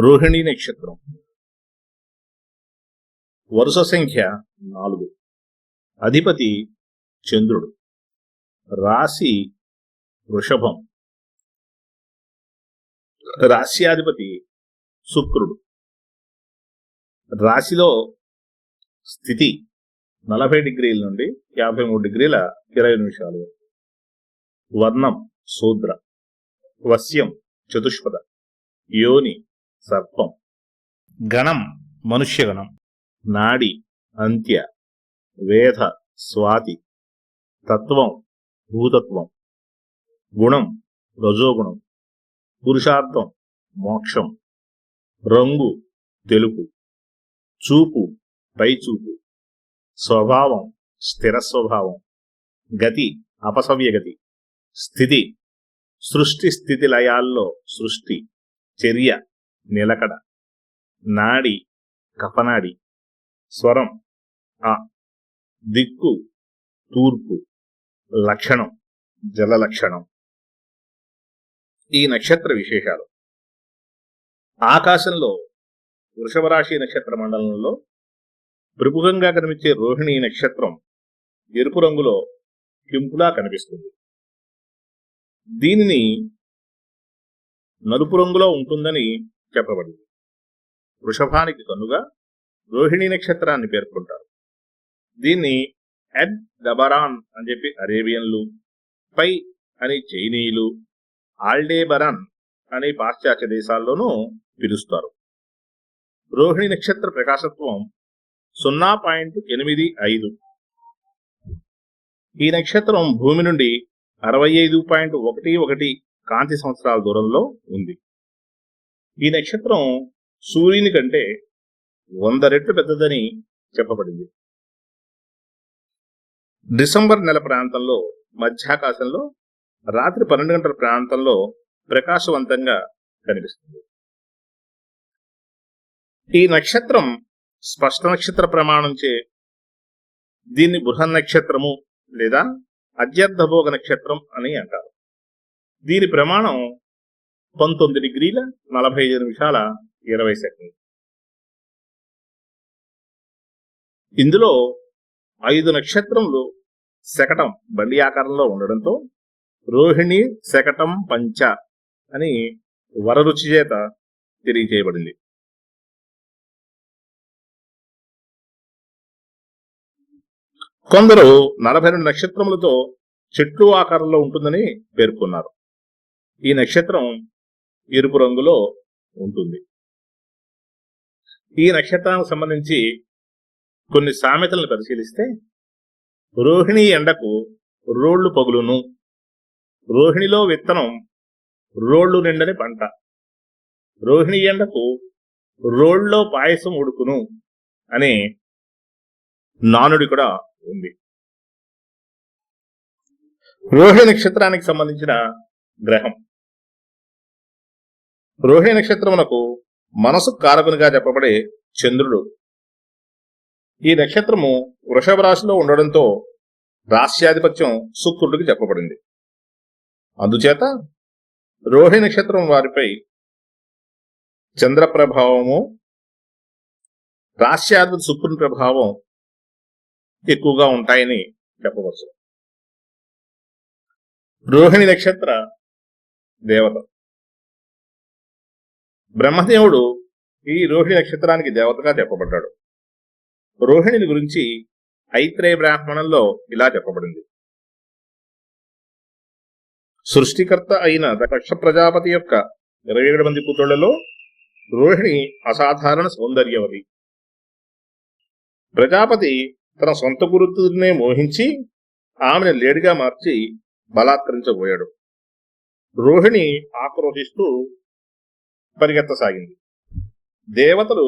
రోహిణి నక్షత్రం. వరుస సంఖ్య నాలుగు. అధిపతి చంద్రుడు. రాశి వృషభం. రాశ్యాధిపతి శుక్రుడు. రాశిలో స్థితి నలభై డిగ్రీల నుండి యాభై మూడు డిగ్రీల ఇరవై నిమిషాలు. వర్ణం శూద్ర. వస్యం చతుష్పద. యోని సర్పం. గణం మనుష్యగణం. నాడి అంత్య. వేధ స్వాతి. తత్వం భూతత్వం. గుణం రజోగుణం. పురుషార్థం మోక్షం. రంగు తెలుపు. చూపు పైచూపు. స్వభావం స్థిర స్వభావం గతి అపసవ్యగతి. స్థితి సృష్టి స్థితి లయాల్లో సృష్టి. చర్య నిలకడ నాడి కపనాడి స్వరం ఆ దిక్కు తూర్పు లక్షణం జల లక్షణం ఈ నక్షత్ర విశేషాలు. ఆకాశంలో వృషభరాశి నక్షత్ర మండలంలో ప్రముఖంగా కనిపించే రోహిణి నక్షత్రం ఎరుపు రంగులో కింపులా కనిపిస్తుంది. దీనిని నలుపు రంగులో ఉంటుందని చెప్పబడింది. వృషభానికి కనుగా రోహిణి నక్షత్రాన్ని పేర్కొంటారు. దీన్ని ఎడ్ డబరాన్ అని చెప్పి అరేబియన్లు పై అని చైనీయులు ఆల్డేబరాన్ అని పాశ్చాత్య దేశాల్లోనూ పిలుస్తారు. రోహిణి నక్షత్ర ప్రకాశత్వం సున్నా పాయింట్ ఎనిమిది ఐదు. ఈ నక్షత్రం భూమి నుండి అరవై ఐదు పాయింట్ ఒకటి ఒకటి కాంతి సంవత్సరాల దూరంలో ఉంది. ఈ నక్షత్రం సూర్యుని కంటే వంద రెట్లు పెద్దదని చెప్పబడింది. డిసెంబర్ నెల ప్రాంతంలో మధ్యాకాశంలో రాత్రి పన్నెండు గంటల ప్రాంతంలో ప్రకాశవంతంగా కనిపిస్తుంది. ఈ నక్షత్రం స్పష్ట నక్షత్ర ప్రమాణంచే దీన్ని బృహన్ నక్షత్రము లేదా అత్యర్థభోగ నక్షత్రం అని అంటారు. దీని ప్రమాణం పంతొమ్మిది డిగ్రీల నలభై ఐదు నిమిషాల ఇరవై సెకండ్. ఇందులో ఐదు నక్షత్రములు శకటం బండి ఆకారంలో ఉండడంతో రోహిణి శకటం పంచ అని వరరుచి చేత తెలియజేయబడింది. కొందరు నలభై రెండు నక్షత్రములతో చెట్లు ఆకారంలో ఉంటుందని పేర్కొన్నారు. ఈ నక్షత్రం ఎరుపు రంగులో ఉంటుంది. ఈ నక్షత్రానికి సంబంధించి కొన్ని సామెతలను పరిశీలిస్తే రోహిణి ఎండకు రోళ్ళు పగులును రోహిణిలో విత్తనం రోళ్ళు నిండని పంట రోహిణి ఎండకు రోళ్ళో పాయసం ఉడుకును అనే నానుడి కూడా ఉంది. రోహిణి నక్షత్రానికి సంబంధించిన గ్రహం. రోహిణి నక్షత్రమునకు మనసు కారకునిగా చెప్పబడే చంద్రుడు. ఈ నక్షత్రము వృషభ రాశిలో ఉండడంతో రాశ్యాధిపత్యం శుక్రుడికి చెప్పబడింది. అందుచేత రోహిణి నక్షత్రం వారిపై చంద్ర ప్రభావము రాశ్యాధిపతి శుక్రుని ప్రభావం ఎక్కువగా ఉంటాయని చెప్పవచ్చు. రోహిణి నక్షత్ర దేవత. బ్రహ్మదేవుడు ఈ రోహిణి నక్షత్రానికి దేవతగా చెప్పబడ్డాడు. రోహిణిని గురించి ఐత్రేయ బ్రాహ్మణంలో ఇలా చెప్పబడింది. సృష్టికర్త అయిన దక్ష ప్రజాపతి యొక్క ఇరవై ఏడు మంది పుత్రులలో రోహిణి అసాధారణ సౌందర్యవతి. ప్రజాపతి తన సొంత గురుతునే మోహించి ఆమెను లేడిగా మార్చి బలాత్కరించబోయాడు. రోహిణి ఆక్రోశిస్తూ పరిగెత్తసాగింది. దేవతలు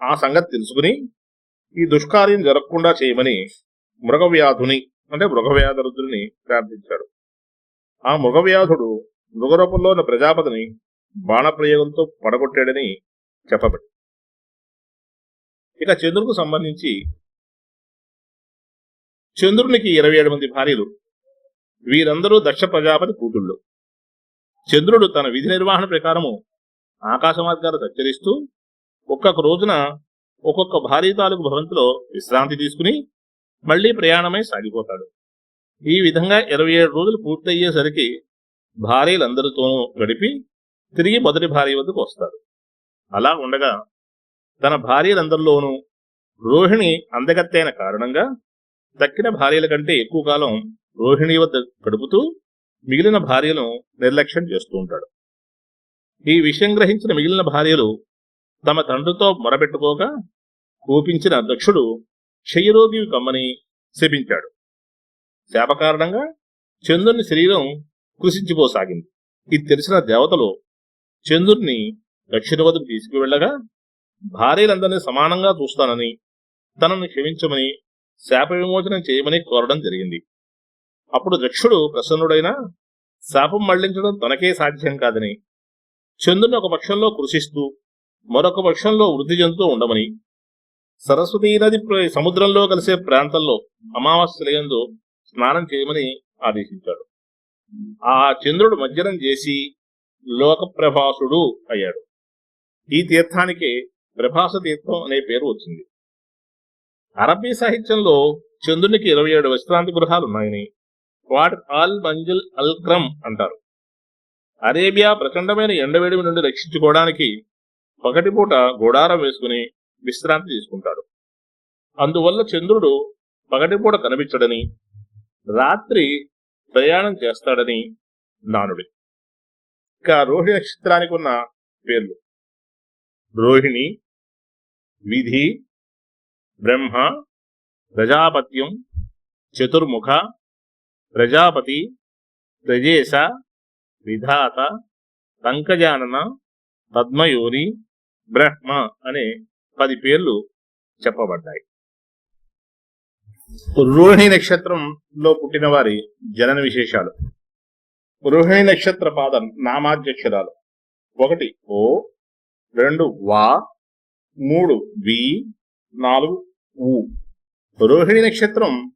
ఆ సంగతి తెలుసుకుని ఈ దుష్కార్యం జరగకుండా చేయమని మృగవ్యాధుని అంటే మృగవ్యాధరుద్రుని ప్రార్థించాడు. ఆ మృగవ్యాధుడు మృగరూపంలో ఉన్న ప్రజాపతిని బాణప్రయోగంతో పడగొట్టాడని చెప్పబడి ఇక చంద్రుడికి సంబంధించి చంద్రునికి ఇరవై ఏడు మంది భార్యలు వీరందరూ దక్ష ప్రజాపతి కూతుళ్ళు. చంద్రుడు తన విధి నిర్వహణ ప్రకారము ఆకాశ మార్గాలు సంచరిస్తూ ఒక్కొక్క రోజున ఒక్కొక్క భారీ తాలూకు భవంతిలో విశ్రాంతి తీసుకుని మళ్ళీ ప్రయాణమై సాగిపోతాడు. ఈ విధంగా ఇరవై ఏడు రోజులు పూర్తయ్యేసరికి భార్యలందరితోనూ గడిపి తిరిగి మొదటి భార్య వద్దకు వస్తాడు. అలా ఉండగా తన భార్యలందరిలోనూ రోహిణి అందగత్తైన కారణంగా దక్కిన భార్యల కంటే ఎక్కువ కాలం రోహిణి వద్ద గడుపుతూ మిగిలిన భార్యను నిర్లక్ష్యం చేస్తూ ఉంటాడు. ఈ విషయం గ్రహించిన మిగిలిన భార్యలు తమ తండ్రితో మొరబెట్టుకోగా కూపించిన దక్షుడు క్షయరోగివి కమ్మని శపించాడు. శాప కారణంగా చంద్రుని శరీరం కృషించిపోసాగింది ఇది తెలిసిన దేవతలు చంద్రుడిని దక్షిణ వద్దకు తీసుకువెళ్ళగా భార్యలందరినీ సమానంగా చూస్తానని తనను క్షమించమని శాప విమోచనం చేయమని కోరడం జరిగింది. అప్పుడు దక్షుడు ప్రసన్నుడైనా శాపం మళ్ళించడం తనకే సాధ్యం కాదని చంద్రుని ఒక పక్షంలో కృషిస్తూ మరొక పక్షంలో వృద్ధి చెందుతూ ఉండమని సరస్వతీ నది సముద్రంలో కలిసే ప్రాంతంలో అమావాస్యలయందు స్నానం చేయమని ఆదేశించాడు. ఆ చంద్రుడు మజ్జనం చేసి లోకప్రభాసుడు అయ్యాడు. ఈ తీర్థానికి ప్రభాస తీర్థం అనే పేరు వచ్చింది. అరబ్బీ సాహిత్యంలో చంద్రునికి ఇరవై ఏడు విశ్రాంతి గృహాలు ఉన్నాయని వాటి అల్ మంజిల్ అల్ క్రమ్ అంటారు. అరేబియా ప్రచండమైన ఎండవేడిమి నుండి రక్షించుకోవడానికి పగటిపూట గోడారం వేసుకుని విశ్రాంతి తీసుకుంటాడు. అందువల్ల చంద్రుడు పగటిపూట కనిపించడని రాత్రి ప్రయాణం చేస్తాడని నానుడి ఇక రోహిణి నక్షత్రానికి ఉన్న పేర్లు. రోహిణి విధి బ్రహ్మ ప్రజాపత్యం చతుర్ముఖ ప్రజాపతి ప్రజేశ విధాత పంకజానన పద్మయోని బ్రహ్మ అనే పది పేర్లు చెప్పబడ్డాయి. రోహిణి నక్షత్రంలో పుట్టిన వారి జనన విశేషాలు. రోహిణి నక్షత్ర పాదం నామాధ్యక్షరాలు. ఒకటి ఓ రెండు వా మూడు వి నాలుగు ఊ. రోహిణి నక్షత్రం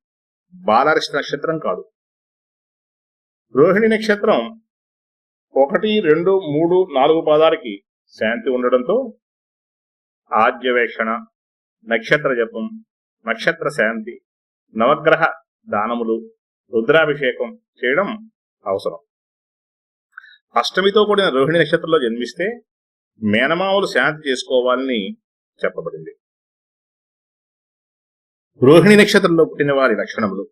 బాలకృష్ణ నక్షత్రం కాదు. రోహిణి నక్షత్రం ఒకటి రెండు మూడు నాలుగు పాదాలకి శాంతి ఉండడంతో ఆద్యవేక్షణ నక్షత్ర జపం నక్షత్ర శాంతి నవగ్రహ దానములు రుద్రాభిషేకం చేయడం అవసరం. అష్టమితో కూడిన రోహిణి నక్షత్రంలో జన్మిస్తే మేనమామలు శాంతి చేసుకోవాలని చెప్పబడింది. రోహిణి నక్షత్రంలో పుట్టిన వారి లక్షణములు.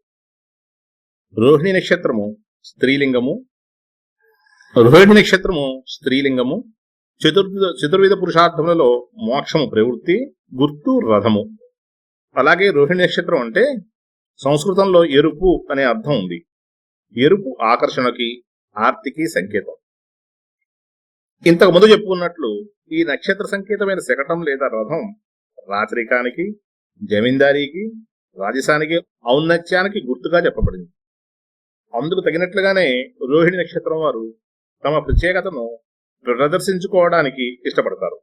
రోహిణి నక్షత్రము స్త్రీలింగము రోహిణి నక్షత్రము స్త్రీలింగము చతుర్విధ చతుర్విధ పురుషార్థములలో మోక్షము ప్రవృత్తి గుర్తు రథము. అలాగే రోహిణి నక్షత్రం అంటే సంస్కృతంలో ఎరుపు అనే అర్థం ఉంది. ఎరుపు ఆకర్షణకి ఆర్తికి సంకేతం. ఇంతకు ముందు చెప్పుకున్నట్లు ఈ నక్షత్ర సంకేతమైన శకటం లేదా రథం రాచరికానికి జమీందారీకి రాజసానికి ఔన్నత్యానికి గుర్తుగా చెప్పబడింది. అందుకు తగినట్లుగానే రోహిణి నక్షత్రం వారు తమ ప్రత్యేకతను ప్రదర్శించుకోవడానికి ఇష్టపడతారు.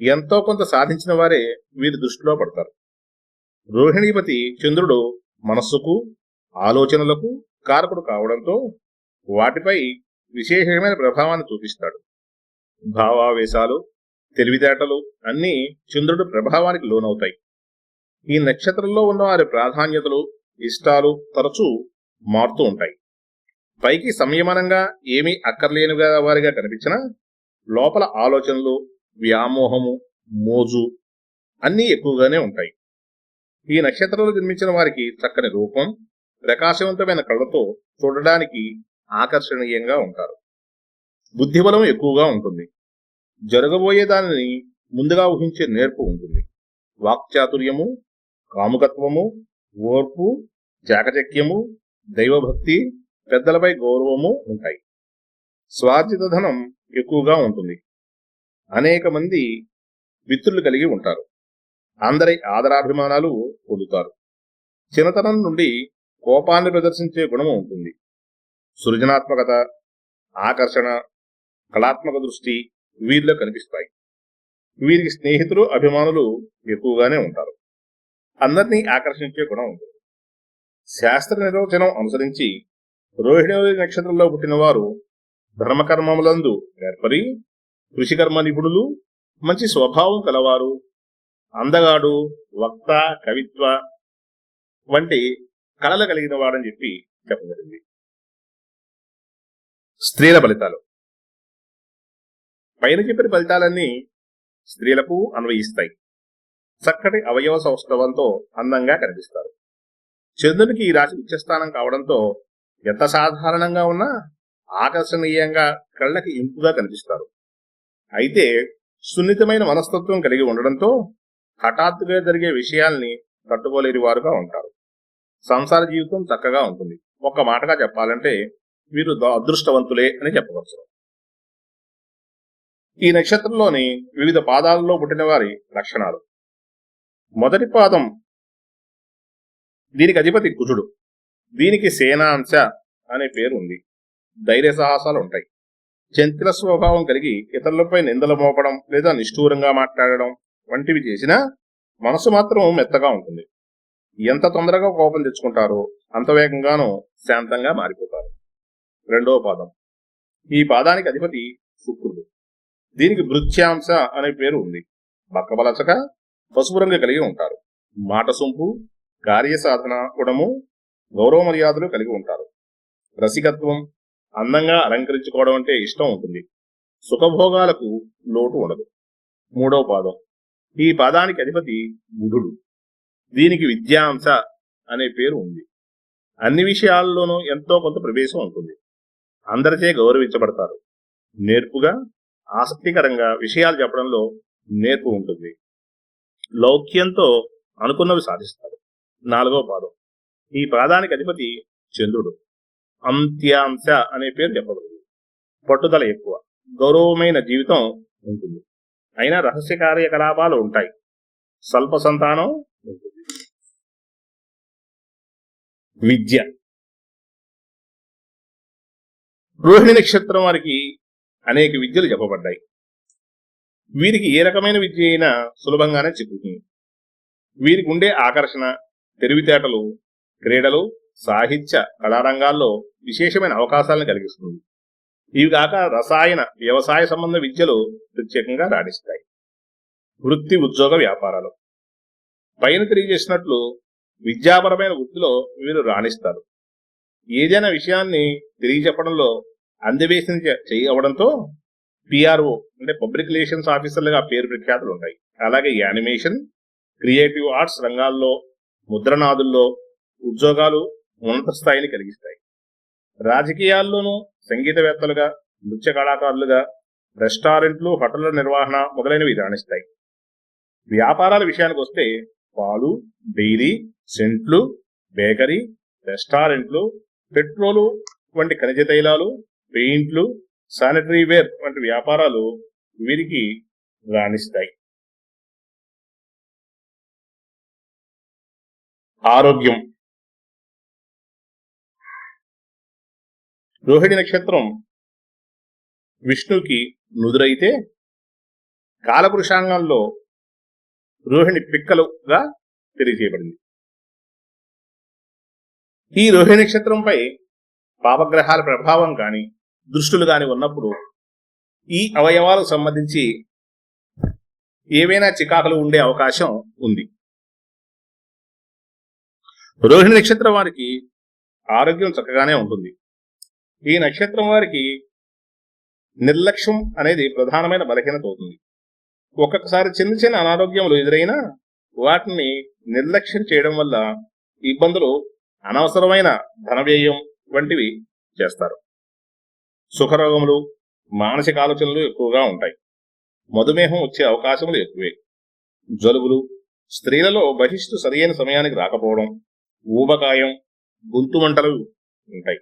ఎంతో కొంత సాధించిన వారే వీరి దృష్టిలో పడతారు. రోహిణీపతి చంద్రుడు మనస్సుకు ఆలోచనలకు కారకుడు కావడంతో వాటిపై విశేషమైన ప్రభావాన్ని చూపిస్తాడు. భావావేశాలు తెలివితేటలు అన్నీ చంద్రుడి ప్రభావానికి లోనవుతాయి. ఈ నక్షత్రంలో ఉన్న వారి ప్రాధాన్యతలు ఇష్టాలు తరచూ మారుతూ ఉంటాయి. పైకి సంయమనంగా ఏమీ అక్కర్లేనుగా వారిగా కనిపించినా లోపల ఆలోచనలు వ్యామోహము మోజు అన్నీ ఎక్కువగానే ఉంటాయి. ఈ నక్షత్రంలో జన్మించిన వారికి చక్కని రూపం ప్రకాశవంతమైన కళ్ళతో చూడడానికి ఆకర్షణీయంగా ఉంటారు. బుద్ధిబలం ఎక్కువగా ఉంటుంది. జరగబోయే దానిని ముందుగా ఊహించే నేర్పు ఉంటుంది. వాక్చాతుర్యము కాముకత్వము ఓర్పు చాకచక్యము దైవభక్తి పెద్దలపై గౌరవము ఉంటాయి. స్వార్జిత ధనం ఎక్కువగా ఉంటుంది. అనేక మంది మిత్రులు కలిగి ఉంటారు. అందరి ఆదరాభిమానాలు పొందుతారు. చిన్నతనం నుండి కోపాన్ని ప్రదర్శించే గుణము ఉంటుంది. సృజనాత్మకత ఆకర్షణ కళాత్మక దృష్టి వీరిలో కనిపిస్తాయి. వీరికి స్నేహితులు అభిమానులు ఎక్కువగానే ఉంటారు. అందరినీ ఆకర్షించే గుణం ఉంటుంది. శాస్త్ర నిర్వచనం అనుసరించి రోహిణి నక్షత్రంలో పుట్టినవారు ధర్మకర్మములందు ఏర్పడి కృషికర్మ నిపుణులు మంచి స్వభావం కలవారు అందగాడు వక్త కవిత్వ వంటి కళలు కలిగిన వాడని చెప్పి చెప్పబడింది. స్త్రీల ఫలితాలు. పైన చెప్పిన ఫలితాలన్నీ స్త్రీలకు అన్వయిస్తాయి. చక్కటి అవయవ సౌష్ఠవంతో అందంగా కనిపిస్తారు. చంద్రునికి ఈ రాశి ఉచ్చస్థానం కావడంతో ఎంత సాధారణంగా ఉన్నా ఆకర్షణీయంగా కళ్ళకి ఇంపుగా కనిపిస్తారు. అయితే సున్నితమైన మనస్తత్వం కలిగి ఉండడంతో హఠాత్తుగా జరిగే విషయాల్ని తట్టుకోలేని వారుగా ఉంటారు. సంసార జీవితం చక్కగా ఉంటుంది. ఒక్క మాటగా చెప్పాలంటే వీరు ద- అదృష్టవంతులే అని చెప్పవచ్చు. ఈ నక్షత్రంలోని వివిధ పాదాలలో పుట్టిన వారి లక్షణాలు. మొదటి పాదం దీనికి అధిపతి కుజుడు. దీనికి సేనాంశ అనే పేరు ఉంది ధైర్య సాహసాలు ఉంటాయి చంచల స్వభావం కలిగి ఇతరులపై నిందలు మోపడం లేదా నిష్ఠూరంగా మాట్లాడడం వంటివి చేసినా మనసు మాత్రం మెత్తగా ఉంటుంది. ఎంత తొందరగా కోపం తెచ్చుకుంటారో అంత వేగంగానూ శాంతంగా మారిపోతారు. రెండవ పాదం. ఈ పాదానికి అధిపతి శుక్రుడు. దీనికి మృత్యాంశ అనే పేరు ఉంది. బక్కబలచక పసుపు రంగు కలిగి ఉంటారు. మాట సొంపు కార్యసాధన గుణము గౌరవ మర్యాదలు కలిగి ఉంటారు. రసికత్వం అందంగా అలంకరించుకోవడం అంటే ఇష్టం ఉంటుంది. సుఖభోగాలకు లోటు ఉండదు. మూడవ పాదం. ఈ పాదానికి అధిపతి బుధుడు. దీనికి విద్యాంశ అనే పేరు ఉంది. అన్ని విషయాల్లోనూ ఎంతో కొంత ప్రవేశం ఉంటుంది. అందరిచే గౌరవించబడతారు. నేర్పుగా ఆసక్తికరంగా విషయాలు చెప్పడంలో నేర్పు ఉంటుంది. లౌక్యంతో అనుకున్నవి సాధిస్తారు. నాలుగవ పాదం. ఈ పాదానికి అధిపతి చంద్రుడు. అంత్యాంశ అనే పేరు చెప్పబడింది పట్టుదల ఎక్కువ. గౌరవమైన జీవితం ఉంటుంది. అయినా రహస్య కార్యకలాపాలు ఉంటాయి. స్వల్ప సంతానం ఉంటుంది. విద్య. రోహిణి నక్షత్రం వారికి అనేక విద్యలు చెప్పబడ్డాయి. వీరికి ఏ రకమైన విద్య అయినా సులభంగానే చిక్కుతుంది వీరికి ఉండే ఆకర్షణ తెలివితేటలు క్రీడలు సాహిత్య కళారంగాల్లో విశేషమైన అవకాశాలను కలిగిస్తుంది. ఇవి కాక రసాయన వ్యవసాయ సంబంధ విద్యలు ప్రత్యేకంగా రాణిస్తాయి. వృత్తి ఉద్యోగ వ్యాపారాలు. పైన తెలియజేసినట్లు విద్యాపరమైన వృత్తిలో వీరు రాణిస్తారు. ఏదైనా విషయాన్ని తెలియజెప్పడంలో అందవేసిన చేయవడంతో పిఆర్ఓ అంటే పబ్లిక్ రిలేషన్స్ ఆఫీసర్లుగా పేరు ప్రఖ్యాతులు ఉంటాయి అలాగే యానిమేషన్ క్రియేటివ్ ఆర్ట్స్ రంగాల్లో ముద్రణాదుల్లో ఉద్యోగాలు ఉన్నత స్థాయిని కలిగిస్తాయి. రాజకీయాల్లోనూ సంగీతవేత్తలుగా నృత్య కళాకారులుగా రెస్టారెంట్లు హోటళ్ళ నిర్వహణ మొదలైనవి రాణిస్తాయి. వ్యాపారాల విషయానికి వస్తే పాలు డైరీ సెంట్లు బేకరీ రెస్టారెంట్లు పెట్రోలు వంటి ఖనిజ తైలాలు పెయింట్లు శానిటరీ వేర్ వంటి వ్యాపారాలు వీరికి రాణిస్తాయి. ఆరోగ్యం రోహిణి నక్షత్రం విష్ణుకి నుదురైతే కాలపురుషాంగంలో రోహిణి పిక్కలుగా తెలియజేయబడింది. ఈ రోహిణి నక్షత్రంపై పాపగ్రహాల ప్రభావం కానీ దృష్టులు కానీ ఉన్నప్పుడు ఈ అవయవాలకు సంబంధించి ఏవైనా చికాకులు ఉండే అవకాశం ఉంది. రోహిణి నక్షత్రం వారికి ఆరోగ్యం చక్కగానే ఉంటుంది. ఈ నక్షత్రం వారికి నిర్లక్ష్యం అనేది ప్రధానమైన బలహీనత అవుతుంది. ఒక్కొక్కసారి చిన్న చిన్న అనారోగ్యములు ఎదురైనా వాటిని నిర్లక్ష్యం చేయడం వల్ల ఇబ్బందులు అనవసరమైన ధన వ్యయం వంటివి చేస్తారు. సుఖరోగములు మానసిక ఆలోచనలు ఎక్కువగా ఉంటాయి. మధుమేహం వచ్చే అవకాశములు ఎక్కువే. జలుబులు స్త్రీలలో బహిష్టు సరైన సమయానికి రాకపోవడం ఊబకాయం గొంతు మంటలు ఉంటాయి.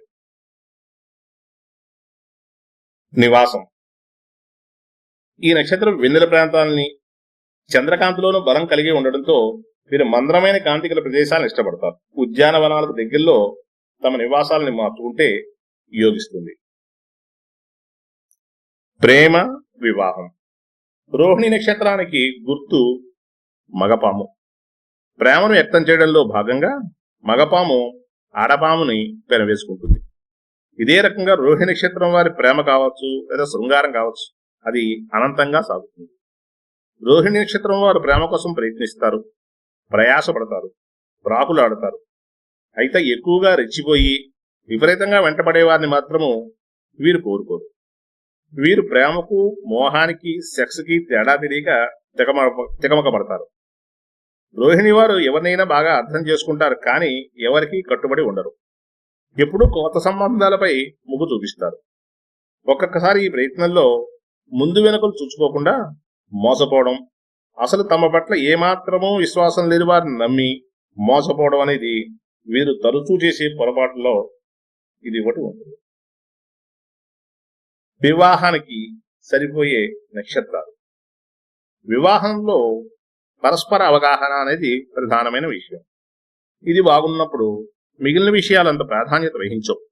నివాసం. ఈ నక్షత్రం వెన్నెల ప్రాంతాలని చంద్రకాంతిలోనూ బలం కలిగి ఉండడంతో వీరు మందరమైన కాంతి గల ప్రదేశాలను ఇష్టపడతారు. ఉద్యానవనాలకు దగ్గరలో తమ నివాసాలను మార్చుకుంటే యోగిస్తుంది. ప్రేమ వివాహం. రోహిణి నక్షత్రానికి గుర్తు మగపాము. ప్రేమను వ్యక్తం చేయడంలో భాగంగా మగపాము ఆడపాముని పెనవేసుకుంటుంది. ఇదే రకంగా రోహిణి నక్షత్రం వారి ప్రేమ కావచ్చు లేదా శృంగారం కావచ్చు అది అనంతంగా సాగుతుంది. రోహిణి నక్షత్రం వారు ప్రేమ కోసం ప్రయత్నిస్తారు ప్రయాసపడతారు ప్రాకులాడతారు అయితే ఎక్కువగా రెచ్చిపోయి విపరీతంగా వెంటపడే వారిని మాత్రము వీరు కోరుకోరు. వీరు ప్రేమకు మోహానికి సెక్స్కి తేడా తెలియక తెగమ తెగమకపడతారు. రోహిణి వారు ఎవరినైనా బాగా అర్థం చేసుకుంటారు కానీ ఎవరికి కట్టుబడి ఉండరు. ఎప్పుడూ కొత్త సంబంధాలపై మొగ్గు చూపిస్తారు. ఒక్కొక్కసారి ఈ ప్రయత్నంలో ముందు వెనుకలు చూసుకోకుండా మోసపోవడం అసలు తమ పట్ల ఏమాత్రమూ విశ్వాసం లేని వారిని నమ్మి మోసపోవడం అనేది వీరు తరచూ చేసే పొరపాటులో ఇది ఒకటి ఉంటుంది. వివాహానికి సరిపోయే నక్షత్రాలు. వివాహంలో పరస్పర అవగాహన అనేది ప్రధానమైన విషయం. ఇది బాగున్నప్పుడు మిగిలిన విషయాలు అంత ప్రాధాన్యత వహించవు.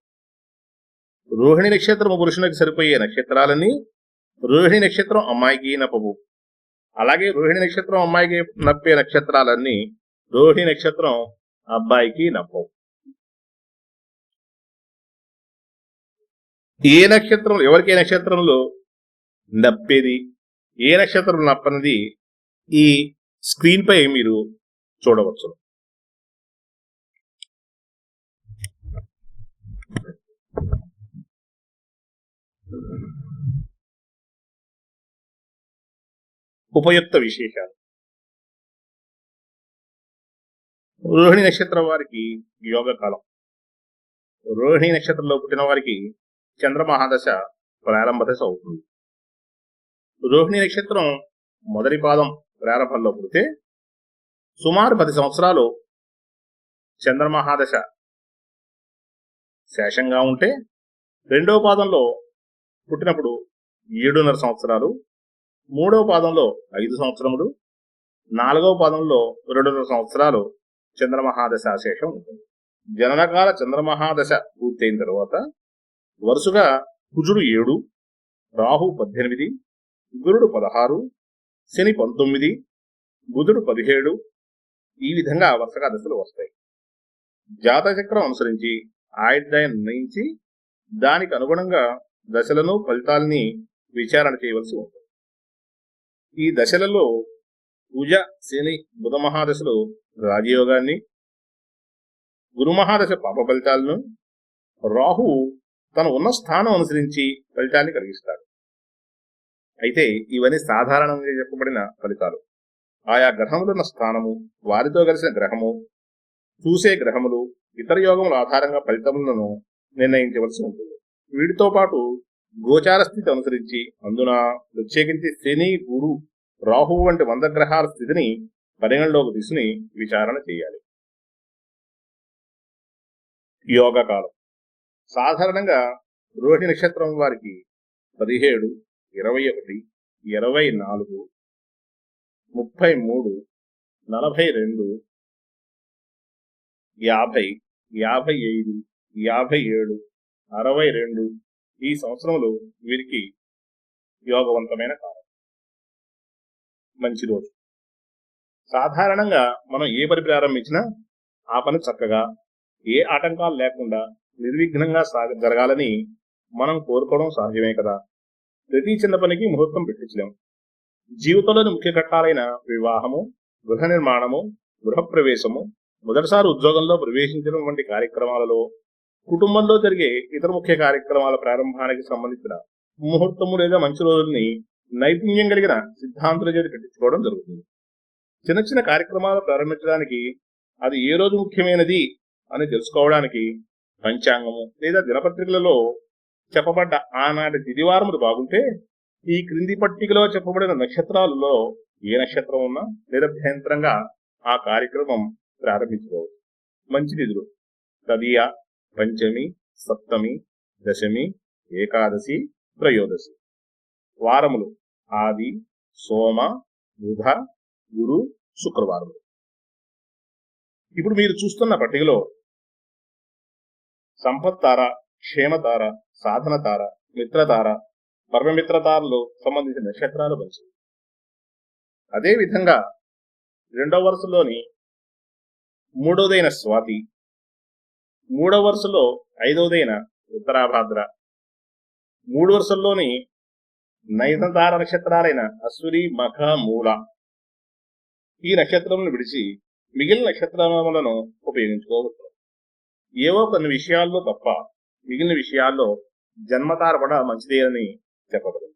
రోహిణి నక్షత్రం పురుషునికి సరిపోయే నక్షత్రాలని రోహిణి నక్షత్రం అమ్మాయికి నప్పవు. అలాగే రోహిణి నక్షత్రం అమ్మాయికి నప్పే నక్షత్రాలన్నీ రోహిణి నక్షత్రం అబ్బాయికి నప్పవు. ఏ నక్షత్రం ఎవరికి ఏ నక్షత్రంలో నప్పేది ఏ నక్షత్రం నప్పనిది ఈ స్క్రీన్ పై మీరు చూడవచ్చు. ఉపయుక్త విశేషాలు. రోహిణి నక్షత్రం వారికి యోగ కాలం. రోహిణి నక్షత్రంలో పుట్టిన వారికి చంద్రమహాదశ ప్రారంభ దశ అవుతుంది. రోహిణి నక్షత్రం మొదటి పాదం ప్రారంభంలో పుడితే సుమారు పది సంవత్సరాలు చంద్రమహాదశ శేషంగా ఉంటే రెండో పాదంలో పుట్టినప్పుడు ఏడున్నర సంవత్సరాలు మూడవ పాదంలో ఐదు సంవత్సరములు నాలుగవ పాదంలో రెండున్నర సంవత్సరాలు చంద్రమహాదశ శేషం ఉంటుంది. జననకాల చంద్రమహాదశ పూర్తయిన తర్వాత వరుసగా కుజుడు ఏడు రాహు పద్దెనిమిది గురుడు పదహారు శని పంతొమ్మిది బుధుడు పదిహేడు ఈ విధంగా వరుసగా దశలు వస్తాయి. జాతచక్రం అనుసరించి ఆయుర్దాయం నిర్ణయించి దానికి అనుగుణంగా దశలను ఫలితాలని విచారణ చేయవలసి ఉంటుంది. ఈ దశలలో కుజ శని బుధ మహాదశలు రాజయోగాన్ని గురు మహాదశ పాప ఫలితాలను రాహు తను ఉన్న స్థానం అనుసరించి ఫలితాన్ని కలిగిస్తాడు. అయితే ఇవన్నీ సాధారణంగా చెప్పబడిన ఫలితాలు. ఆయా గ్రహములున్న స్థానము వారితో కలిసిన గ్రహము చూసే గ్రహములు ఇతర యోగముల ఆధారంగా ఫలితములను నిర్ణయించవలసి ఉంటుంది. వీటితో పాటు గోచార స్థితి అనుసరించి అందున ప్రత్యేకించి శని గురు రాహు వంటి వంద గ్రహాల స్థితిని పరిగణలోకి తీసుకుని విచారణ చేయాలి. యోగ కాలం సాధారణంగా రోహిణి నక్షత్రం వారికి పదిహేడు ఇరవై ఒకటి ఇరవై నాలుగు ముప్పై మూడు నలభై రెండు యాభై యాభై ఐదు యాభై ఏడు అరవై రెండు ఈ సంవత్సరంలో వీరికి యోగవంతమైన కాలం. మంచి రోజు. సాధారణంగా మనం ఏ పని ప్రారంభించినా ఆ పని చక్కగా ఏ ఆటంకాలు లేకుండా నిర్విఘ్నంగా సాగ జరగాలని మనం కోరుకోవడం సహజమే కదా. ప్రతి చిన్న పనికి ముహూర్తం పెట్టించలేము జీవితంలోని ముఖ్య ఘట్టాలైన వివాహము గృహ నిర్మాణము గృహప్రవేశము మొదటిసారి ఉద్యోగంలో ప్రవేశించడం వంటి కార్యక్రమాలలో కుటుంబంలో జరిగే ఇతర ముఖ్య కార్యక్రమాల ప్రారంభానికి సంబంధించిన ముహూర్తము లేదా మంచి రోజుల్ని నైపుణ్యం కలిగిన సిద్ధాంతుల చేతి కట్టించుకోవడం జరుగుతుంది. చిన్న చిన్న కార్యక్రమాలు ప్రారంభించడానికి అది ఏ రోజు ముఖ్యమైనది అని తెలుసుకోవడానికి పంచాంగము లేదా దినపత్రికలలో చెప్పబడ్డ ఆనాటి తిదివారములు బాగుంటే ఈ క్రింది పట్టికలో చెప్పబడిన నక్షత్రాలలో ఏ నక్షత్రం ఉన్నా నిరభ్యంతరంగా ఆ కార్యక్రమం ప్రారంభించుకోవచ్చు. మంచి నిధులు. తదియ పంచమి సప్తమి దశమి ఏకాదశి త్రయోదశి. వారములు ఆది సోమ బుధ గురు శుక్రవారములు. ఇప్పుడు మీరు చూస్తున్న పట్టికలో సంపత్తార క్షేమతార సాధన తార మిత్రతార పరమమిత్రతారలో సంబంధించిన నక్షత్రాలు మంచివి అదే విధంగా రెండవ వరుసలోని మూడోదైన స్వాతి మూడవ వరుసలో ఐదవదైన ఉత్తరాభాద్ర. మూడు వరుసల్లోని నైతంతార నక్షత్రాలైన అశ్వరి మఖ మూల ఈ నక్షత్రములను విడిచి మిగిలిన నక్షత్రములను ఉపయోగించుకోవచ్చు. ఏవో కొన్ని విషయాల్లో తప్ప మిగిలిన విషయాల్లో జన్మతార కూడా మంచిదేనని చెప్పగలరు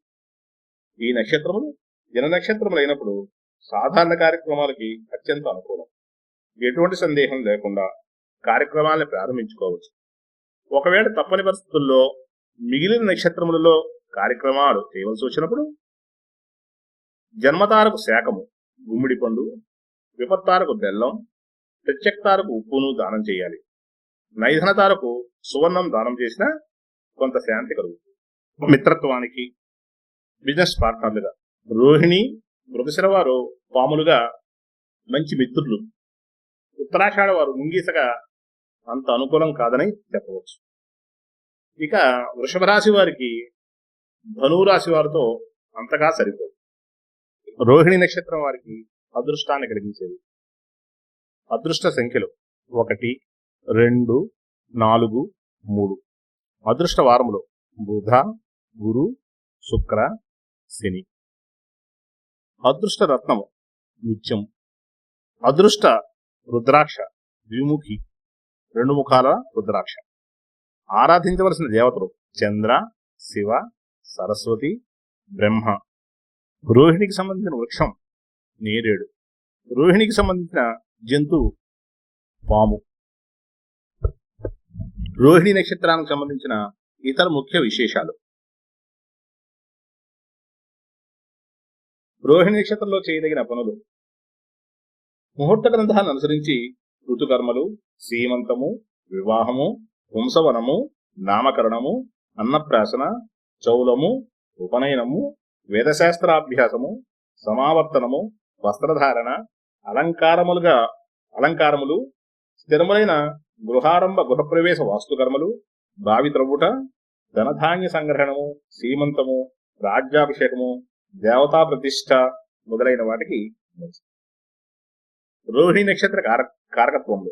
ఈ నక్షత్రములు జన నక్షత్రములైనప్పుడు సాధారణ కార్యక్రమాలకి అత్యంత అనుకూలం. ఎటువంటి సందేహం లేకుండా కార్యక్రమాలను ప్రారంభించుకోవచ్చు. ఒకవేళ తప్పని పరిస్థితుల్లో మిగిలిన నక్షత్రములలో కార్యక్రమాలు చేయవలసి వచ్చినప్పుడు జన్మతారకు శాఖము గుమ్మిడి పండు విపత్తారకు బెల్లం ప్రత్యక్తారకు ఉప్పును దానం చేయాలి. నైధనతారకు సువర్ణం దానం చేసినా కొంత శాంతి కలుగుతుంది. మిత్రత్వానికి బిజినెస్ పార్ట్నర్లుగా రోహిణి మృగశిర వారు పాములుగా మంచి మిత్రులు. ఉత్తరాషాఢ వారు ముంగీసగా అంత అనుకూలం కాదని చెప్పవచ్చు. ఇక వృషభ రాశి వారికి ధనురాశి వారితో అంతగా సరిపోదు. రోహిణి నక్షత్రం వారికి అదృష్టాన్ని కలిగించేది. అదృష్ట సంఖ్యలు ఒకటి రెండు నాలుగు మూడు. అదృష్ట వారములు బుధ గురు శుక్ర శని. అదృష్ట రత్నము నిత్యం అదృష్ట రుద్రాక్ష ద్విముఖి. రెండు ముఖాల రుద్రాక్ష. ఆరాధించవలసిన దేవతలు చంద్ర శివ సరస్వతి బ్రహ్మ. రోహిణికి సంబంధించిన వృక్షం నేరేడు. రోహిణికి సంబంధించిన జంతువు పాము. రోహిణి నక్షత్రానికి సంబంధించిన ఇతర ముఖ్య విశేషాలు. రోహిణి నక్షత్రంలో చేయదగిన పనులు. ముహూర్త గ్రంథాలను అనుసరించి ఋతుకర్మలు సీమంతము వివాహము వంశవనము నామకరణము అన్నప్రాసన చౌలము ఉపనయనము వేదశాస్త్రాభ్యాసము సమావర్తనము వస్త్రధారణ అలంకారములుగా అలంకారములు స్థిరములైన గృహారంభ గృహప్రవేశ వాస్తుకర్మలు బావి త్రవ్వుట ధనధాన్య సంగ్రహణము సీమంతము రాజ్యాభిషేకము దేవతా ప్రతిష్ట మొదలైన వాటికి మంచిది. రోహిణి నక్షత్ర కార కారకత్వంలో.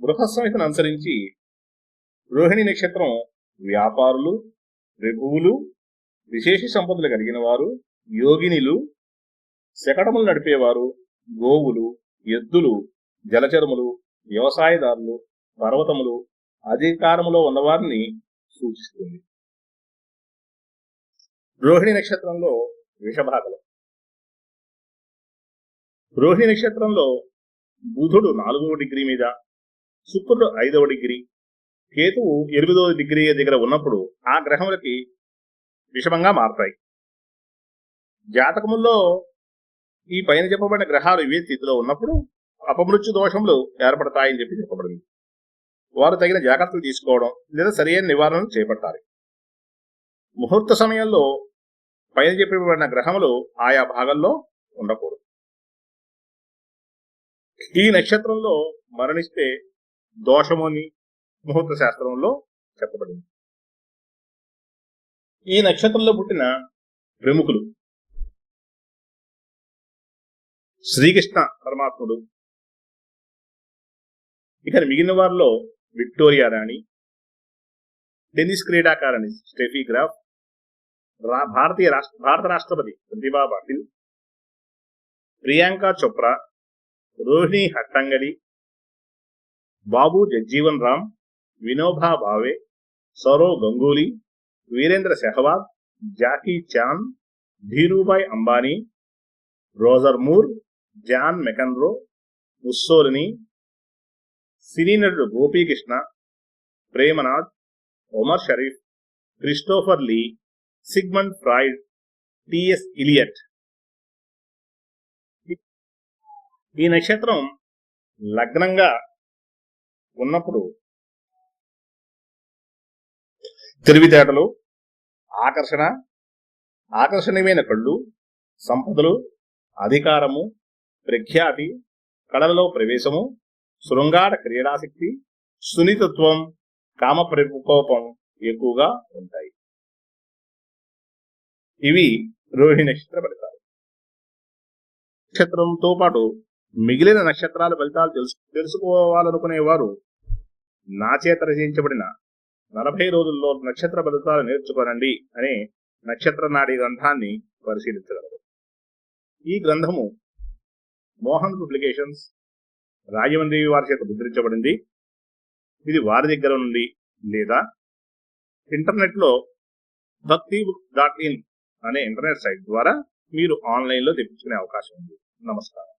బృహస్సంహితను అనుసరించి రోహిణి నక్షత్రం వ్యాపారులు ప్రభువులు విశేష సంపదలు కలిగిన వారు యోగినిలు శకటములు నడిపేవారు గోవులు ఎద్దులు జలచరములు వ్యవసాయదారులు పర్వతములు అధికారములో ఉన్నవారిని సూచిస్తుంది. రోహిణి నక్షత్రంలో విషభాగలు. రోహిణి నక్షత్రంలో బుధుడు నాలుగవ డిగ్రీ మీద శుక్రుడు ఐదవ డిగ్రీ కేతువు ఎనిమిదవ డిగ్రీ దగ్గర ఉన్నప్పుడు ఆ గ్రహములకి విషమంగా మారతాయి. జాతకముల్లో ఈ పైన చెప్పబడిన గ్రహాలు ఇవే స్థితిలో ఉన్నప్పుడు అపమృత్యు దోషములు ఏర్పడతాయని చెప్పి చెప్పబడింది. వారు తగిన జాగ్రత్తలు తీసుకోవడం లేదా సరైన నివారణలు చేపట్టాలి. ముహూర్త సమయంలో పైన చెప్పబడిన గ్రహములు ఆయా భాగంలో ఉండకూడదు. ఈ నక్షత్రంలో మరణిస్తే దోషమని ముహూర్త శాస్త్రంలో చెప్పబడింది. ఈ నక్షత్రంలో పుట్టిన ప్రముఖులు శ్రీకృష్ణ పరమాత్ముడు ఇక మిగిలిన వారిలో విక్టోరియా రాణి టెన్నిస్ క్రీడాకారిణి స్టెఫీ గ్రాఫ్ రా- భారతీయ రాష్ట్ర భారత రాష్ట్రపతి Pratibha Patil Priyanka Chopra Rohini Hattangadi Babu Jagjivan Ram Vinoba Bhave Sourav Ganguly Virender Sehwag Jackie Chan Dhirubhai Ambani Roger Moore John McEnroe Mussolini సినీ నటుడు Gopikrishna Premnath Omar Sharif Christopher Lee Sigmund Freud T S Eliot. ఈ నక్షత్రం లగ్నంగా ఉన్నప్పుడు తెలివితేటలు ఆకర్షణ ఆకర్షణీయమైన కళ్ళు సంపదలు అధికారము ప్రఖ్యాతి కళలలో ప్రవేశము శృంగార క్రీడాశక్తి సున్నితత్వం కామ ప్రకోపం ఎక్కువగా ఉంటాయి. ఇవి రోహిణి నక్షత్ర ఫలితాలు. నక్షత్రంతో పాటు మిగిలిన నక్షత్రాల ఫలితాలు తెలుసు తెలుసుకోవాలనుకునే వారు నా చేత రచించబడిన నలభై రోజుల్లో నక్షత్ర ఫలితాలు నేర్చుకోనండి అనే నక్షత్ర నాడి గ్రంథాన్ని పరిశీలించగలరు. ఈ గ్రంథము మోహన్ పబ్లికేషన్స్ రాజమండ్రి వారి చేత ముద్రించబడింది. ఇది వారి దగ్గర నుండి లేదా ఇంటర్నెట్లో భక్తి బుక్ డాట్ ఇన్ అనే ఇంటర్నెట్ సైట్ ద్వారా మీరు ఆన్లైన్లో తెప్పించుకునే అవకాశం ఉంది. నమస్కారం.